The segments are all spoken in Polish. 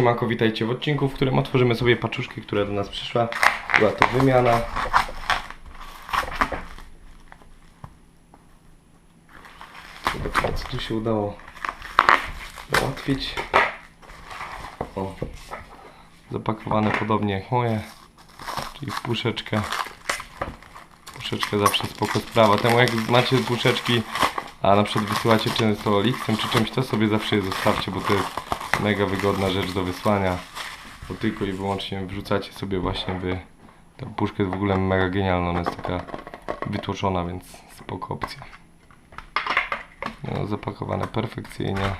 Siemanko, witajcie w odcinku, w którym otworzymy sobie paczuszki, która do nas przyszła. Była to wymiana. Zobaczmy, co tu się udało załatwić. O, zapakowane podobnie jak moje, czyli w puszeczkę. Puszeczkę zawsze spoko sprawa. Temu jak macie puszeczki, a na przykład wysyłacie często listem czy czymś, to sobie zawsze je zostawcie, bo to jest mega wygodna rzecz do wysłania. Bo tylko i wyłącznie wrzucacie sobie właśnie wy. Ta puszka jest w ogóle mega genialna, ona jest taka wytłoczona, więc spoko opcja. No, zapakowane perfekcyjnie.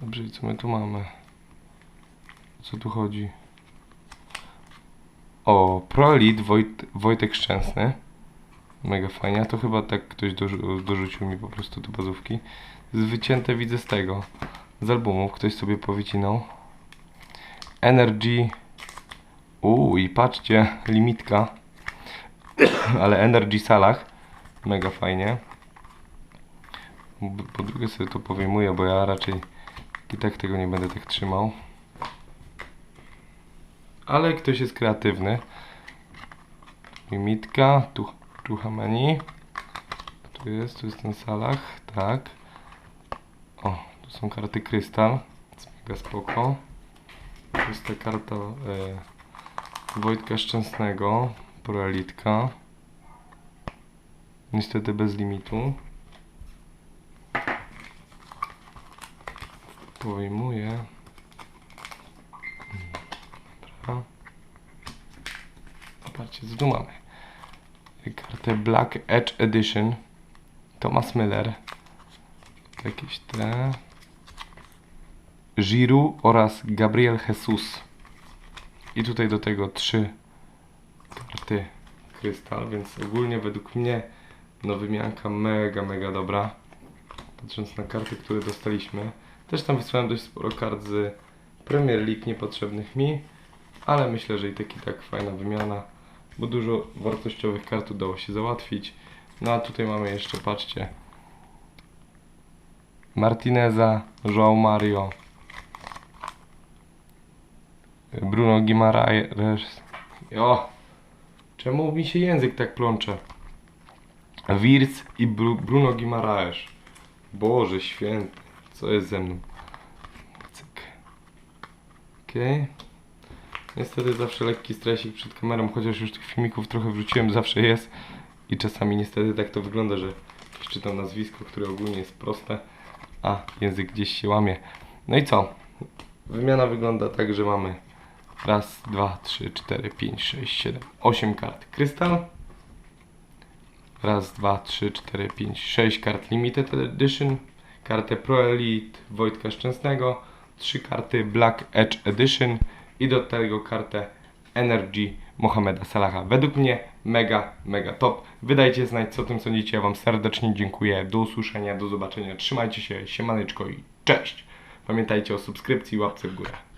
Dobrze, i co my tu mamy? Co tu chodzi? O, Prolit Wojt, Wojtek Szczęsny. Mega fajnie, a to chyba tak ktoś dorzu- dorzucił mi po prostu do bazówki. Z wycięte widzę z tego, z albumu, ktoś sobie powycinał. Energy. Uuu, i patrzcie, limitka. Ale Energy Salach. Mega fajnie. Po drugie sobie to powyjmuję, bo ja raczej i tak tego nie będę tak trzymał. Ale ktoś jest kreatywny. Limitka, tu, tu Hamani. Tu jest, tu jest ten Salach, tak. O, tu są karty krystal. Mega spoko. Tu jest ta karta e, Wojtka Szczęsnego, Proelitka. Niestety bez limitu. Powyjmuję. Dobra. Zobaczcie, co tu mamy. Kartę Black Edge Edition. Thomas Miller. Jakieś te. Giroud oraz Gabriel Jesus. I tutaj do tego trzy karty krystal, więc ogólnie według mnie no wymianka mega, mega dobra. Patrząc na karty, które dostaliśmy. Też tam wysłałem dość sporo kart z Premier League niepotrzebnych mi, ale myślę, że i tak i tak fajna wymiana, bo dużo wartościowych kart udało się załatwić. No a tutaj mamy jeszcze, patrzcie, Martineza, João Mario, Bruno Guimaraes. O! Czemu mi się język tak plącze? Wirtz i Bru Bruno Guimaraes. Boże święty, co jest ze mną? Cyk. Okej. Niestety zawsze lekki stresik przed kamerą, chociaż już tych filmików trochę wrzuciłem, zawsze jest. I czasami niestety tak to wygląda, że czytam nazwisko, które ogólnie jest proste, a język gdzieś się łamie. No i co? Wymiana wygląda tak, że mamy raz, dwa, trzy, cztery, pięć, sześć, siedem, osiem kart krystal. Raz, dwa, trzy, cztery, pięć, sześć kart Limited Edition. Kartę Pro Elite Wojtka Szczęsnego. Trzy karty Black Edge Edition. I do tego kartę Energy Mohameda Salaha. Według mnie mega, mega top. Wydajcie znać, co o tym sądzicie. Ja Wam serdecznie dziękuję. Do usłyszenia, do zobaczenia. Trzymajcie się, siemaneczko i cześć. Pamiętajcie o subskrypcji i łapce w górę.